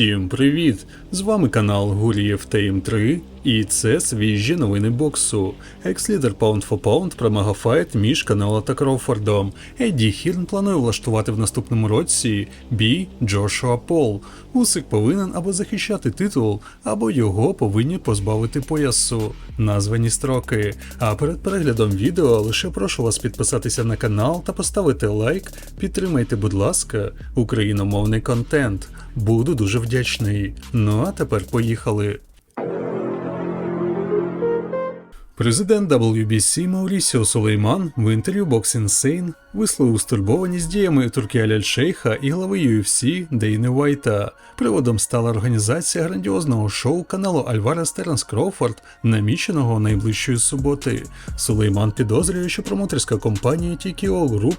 Всім привіт! З вами канал Гурієв Тейм 3 і це свіжі новини боксу. Екс-лідер Pound for Pound про мегафайт між Канело та Кроуфордом. Едді Хірн планує влаштувати в наступному році бій Джошуа Пол. Усик повинен або захищати титул, або його повинні позбавити поясу. Названі строки. А перед переглядом відео лише прошу вас підписатися на канал та поставити лайк. Підтримайте, будь ласка, україномовний контент. Буду дуже вдячний. Ну а тепер поїхали. Президент WBC Маурісіо Сулейман в інтерв'ю Box Insane висловив стурбованість діями Туркіаля Аль-Шейха і глави UFC Дейни Уайта. Приводом стала організація грандіозного шоу каналу Альварес Теренс Кроуфорд, наміченого найближчої суботи. Сулейман підозрює, що промоторська компанія TKO Group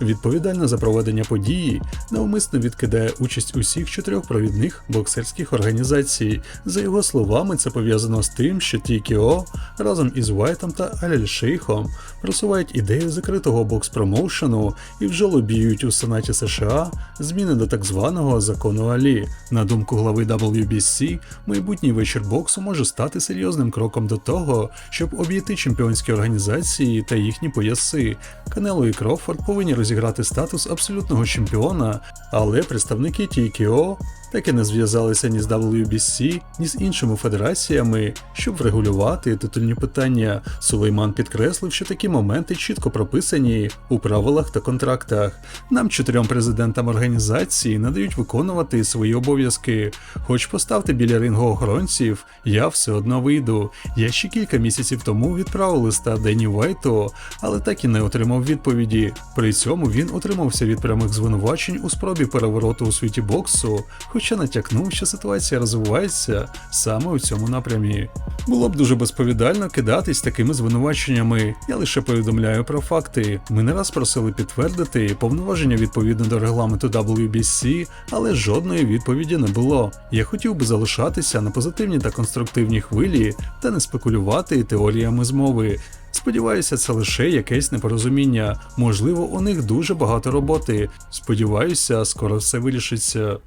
відповідальна за проведення події, навмисно відкидає участь усіх чотирьох провідних боксерських організацій. За його словами, це пов'язано з тим, що TKO разом із Вайтом та Аль-Шейхом просувають ідею закритого бокс-промоушену і вже лобіюють у Сенаті США зміни до так званого закону Алі. На думку глави WBC, майбутній вечір боксу може стати серйозним кроком до того, щоб обійти чемпіонські організації та їхні пояси. Канело і Крофорд повинні розіграти статус абсолютного чемпіона, але представники TKO так і не зв'язалися ні з WBC, ні з іншими федераціями, щоб врегулювати титульні питання. Сулейман підкреслив, що такі моменти чітко прописані у правилах та контрактах. Нам, чотирьом президентам організації, надають виконувати свої обов'язки. Хоч поставте біля рингу охоронців, я все одно вийду. Я ще кілька місяців тому відправив листа Дені Вайту, але так і не отримав відповіді. При цьому він утримався від прямих звинувачень у спробі перевороту у світі боксу хоча натякнув, що ситуація розвивається саме у цьому напрямі. Було б дуже безповідально кидатись такими звинуваченнями. Я лише повідомляю про факти. Ми не раз просили підтвердити повноваження відповідно до регламенту WBC, але жодної відповіді не було. Я хотів би залишатися на позитивній та конструктивній хвилі та не спекулювати теоріями змови. Сподіваюся, це лише якесь непорозуміння. Можливо, у них дуже багато роботи. Сподіваюся, скоро все вирішиться.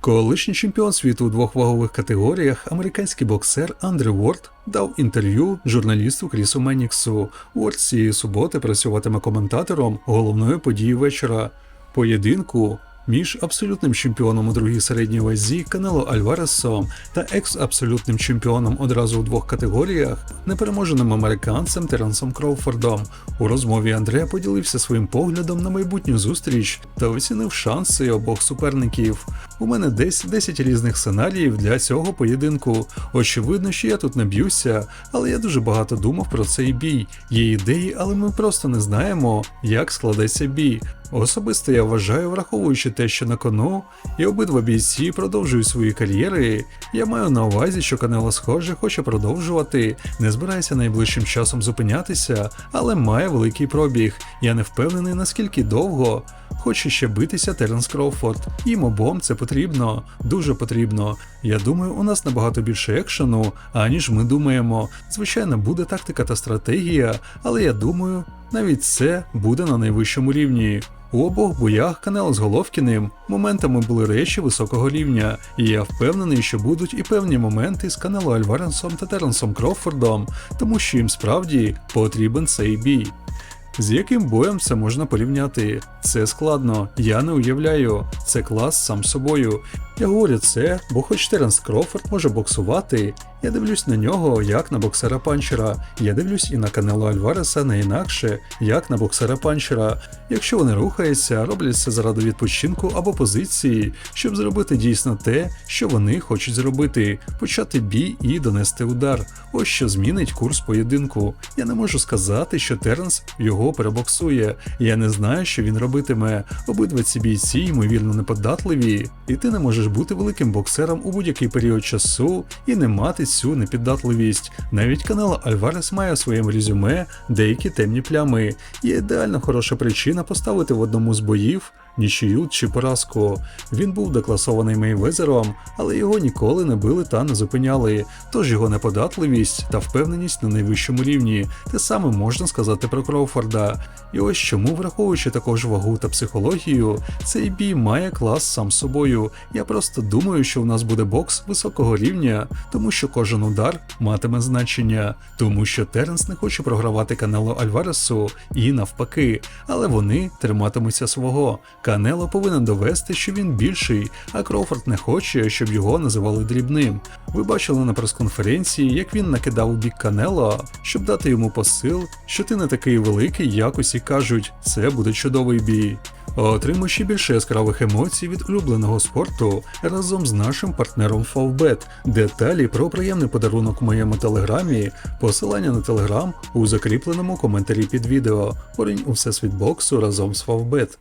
Колишній чемпіон світу у двох вагових категоріях, американський боксер Андрю Ворд дав інтерв'ю журналісту Крісу Меніксу. Уорд цієї суботи працюватиме коментатором головної події вечора поєдинку між абсолютним чемпіоном у другій середній вазі Канело Альваресом та екс-абсолютним чемпіоном одразу у двох категоріях, непереможеним американцем Теренсом Кроуфордом. У розмові Андреа поділився своїм поглядом на майбутню зустріч та оцінив шанси обох суперників. У мене десь 10 різних сценаріїв для цього поєдинку. Очевидно, що я тут не б'юся, але я дуже багато думав про цей бій. Є ідеї, але ми просто не знаємо, як складеться бій. Особисто я вважаю, враховуючи те, що на кону, і обидва бійці продовжують свої кар'єри. Я маю на увазі, що Канело схоже хоче продовжувати, не збирається найближчим часом зупинятися, але має великий пробіг. Я не впевнений наскільки довго. Хоче ще битися Теренс Кроуфорд. Їм обом це потрібно, дуже потрібно. Я думаю, у нас набагато більше екшену, аніж ми думаємо. Звичайно, буде тактика та стратегія, але я думаю, навіть це буде на найвищому рівні. У обох боях Канело з Головкіним моментами були речі високого рівня, і я впевнений, що будуть і певні моменти з Канело Альваренсом та Теренсом Крофордом, тому що їм справді потрібен цей бій. З яким боєм це можна порівняти? Це складно, я не уявляю. Це клас сам собою. Я говорю це, бо хоч Теренс Крофорд може боксувати, я дивлюсь на нього як на боксера панчера. Я дивлюсь і на Канело Альвареса не інакше, як на боксера панчера. Якщо вони рухаються, роблять це заради відпочинку або позиції, щоб зробити дійсно те, що вони хочуть зробити, почати бій і донести удар. Ось що змінить курс поєдинку. Я не можу сказати, що Теренс його перебоксує. Я не знаю, що він робитиме. Обидва ці бійці ймовірно неподатливі, і ти не можеш бути великим боксером у будь-який період часу і не мати цю непіддатливість. Навіть канал Альварес має у своєму резюме деякі темні плями. Є ідеально хороша причина поставити в одному з боїв нічию чи поразку. Він був декласований Мейвезером, але його ніколи не били та не зупиняли. Тож його неподатливість та впевненість на найвищому рівні. Те саме можна сказати про Кроуфорда. І ось чому, враховуючи також вагу та психологію, цей бій має клас сам собою. Я просто думаю, що в нас буде бокс високого рівня, тому що кожен удар матиме значення, тому що Теренс не хоче програвати Канело Альваресу і навпаки, але вони триматимуться свого. Канело повинен довести, що він більший, а Кроуфорд не хоче, щоб його називали дрібним. Ви бачили на прес-конференції, як він накидав у бік Канело, щоб дати йому посил, що ти не такий великий, як усі кажуть, це буде чудовий бій. Отримуй ще більше яскравих емоцій від улюбленого спорту разом з нашим партнером Favbet. Деталі про приємний подарунок в моєму телеграмі, посилання на телеграм у закріпленому коментарі під відео. Порінь у всесвіт боксу разом з Favbet.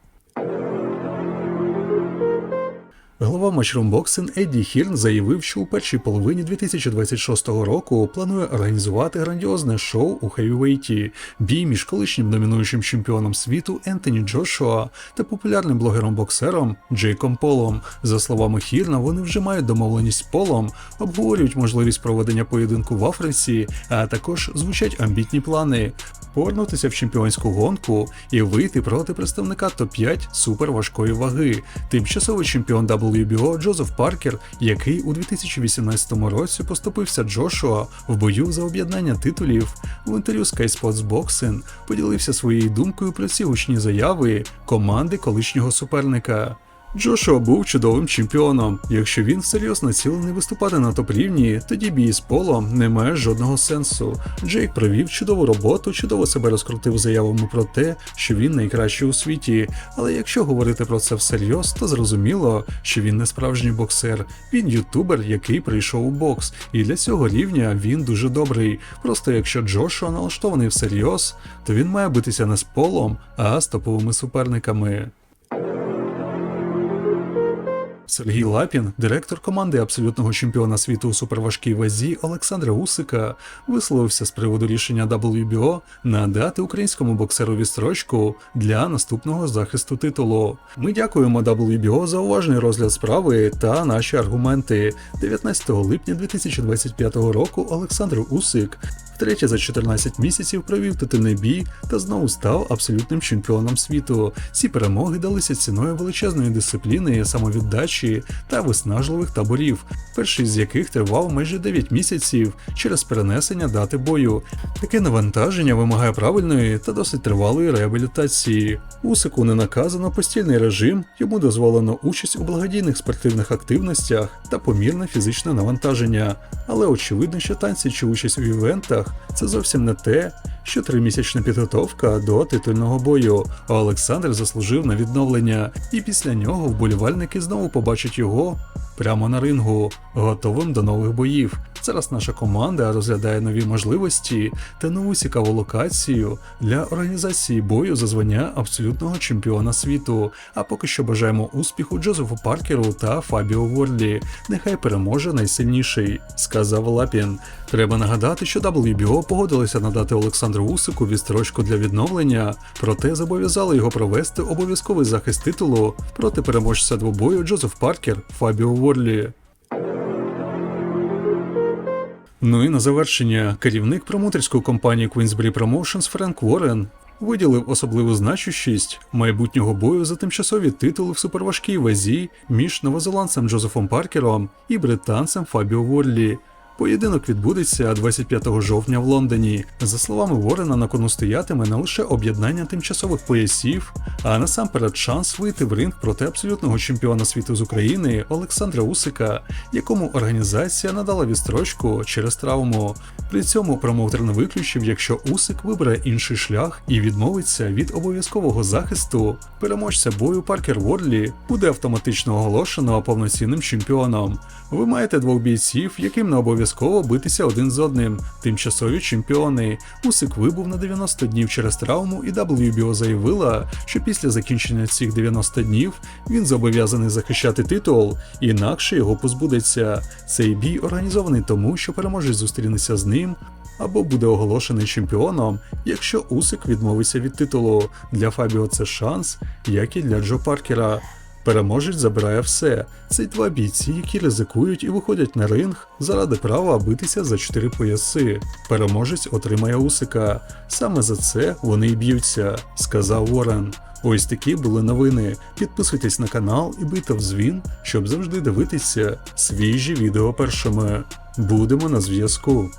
Глава Boxing Едді Хірн заявив, що у першій половині 2026 року планує організувати грандіозне шоу у хевівейті, бій між колишнім домінуючим чемпіоном світу Ентоні Джошуа та популярним блогером-боксером Джейком Полом. За словами Хірна, вони вже мають домовленість з Полом, обговорюють можливість проведення поєдинку в Африці, а також звучать амбітні плани. Повернутися в чемпіонську гонку і вийти проти представника топ-5 суперважкої ваги. Тимчасовий чемпіон WBO Джозеф Паркер, який у 2018 році поступився Джошуа в бою за об'єднання титулів, в інтерв'ю Sky Sports Boxing поділився своєю думкою про ці гучні заяви команди колишнього суперника. Джошуа був чудовим чемпіоном. Якщо він всерйоз націлений виступати на топ-рівні, тоді бій з полом не має жодного сенсу. Джейк провів чудову роботу, чудово себе розкрутив заявами про те, що він найкращий у світі. Але якщо говорити про це всерйоз, то зрозуміло, що він не справжній боксер. Він ютубер, який прийшов у бокс, і для цього рівня він дуже добрий. Просто якщо Джошуа налаштований всерйоз, то він має битися не з полом, а з топовими суперниками. Сергій Лапін, директор команди абсолютного чемпіона світу у суперважкій вазі Олександра Усика, висловився з приводу рішення WBO надати українському боксеру відстрочку для наступного захисту титулу. Ми дякуємо WBO за уважний розгляд справи та наші аргументи. 19 липня 2025 року Олександр Усик втретє за 14 місяців провів титульний бій та знову став абсолютним чемпіоном світу. Ці перемоги далися ціною величезної дисципліни, самовіддачі та виснажливих таборів, перший з яких тривав майже 9 місяців через перенесення дати бою. Таке навантаження вимагає правильної та досить тривалої реабілітації. Усику не наказано постільний режим, йому дозволено участь у благодійних спортивних активностях та помірне фізичне навантаження. Але очевидно, що танці чи участь у івентах це зовсім не те, що тримісячна підготовка до титульного бою. Олександр заслужив на відновлення, і після нього вболівальники знову побачать його прямо на рингу, готовим до нових боїв. Зараз наша команда розглядає нові можливості та нову цікаву локацію для організації бою за звання абсолютного чемпіона світу. А поки що бажаємо успіху Джозефу Паркеру та Фабіо Ворлі. Нехай переможе найсильніший, сказав Лапін. Треба нагадати, що WBO погодилися надати Олександру Усику відстрочку для відновлення, проте зобов'язали його провести обов'язковий захист титулу проти переможця двобою Джозеф Паркер Фабіо Ворлі. Ну і на завершення, керівник промоторської компанії Queensbury Promotions Френк Уоррен виділив особливу значущість майбутнього бою за тимчасові титули в суперважкій вазі між новозеландцем Джозефом Паркером і британцем Фабіо Ворлі. Поєдинок відбудеться 25 жовтня в Лондоні. За словами Ворена, на кону стоятиме не лише об'єднання тимчасових поясів, а насамперед шанс вийти в ринг проти абсолютного чемпіона світу з України Олександра Усика, якому організація надала відстрочку через травму. При цьому промоутер не виключив, якщо Усик вибере інший шлях і відмовиться від обов'язкового захисту, переможця бою Паркер Ворлі буде автоматично оголошено повноцінним чемпіоном. Ви маєте двох бійців, яким не обов'язково обов'язково битися один з одним. Тимчасові чемпіони. Усик вибув на 90 днів через травму, і WBO заявила, що після закінчення цих 90 днів він зобов'язаний захищати титул, інакше його позбудеться. Цей бій організований тому, що переможець зустрінеться з ним або буде оголошений чемпіоном, якщо Усик відмовиться від титулу. Для Фабіо це шанс, як і для Джо Паркера. Переможець забирає все. Це два бійці, які ризикують і виходять на ринг заради права битися за чотири пояси. Переможець отримає Усика. Саме за це вони й б'ються, сказав Ворен. Ось такі були новини. Підписуйтесь на канал і бийте в дзвін, щоб завжди дивитися свіжі відео першими. Будемо на зв'язку.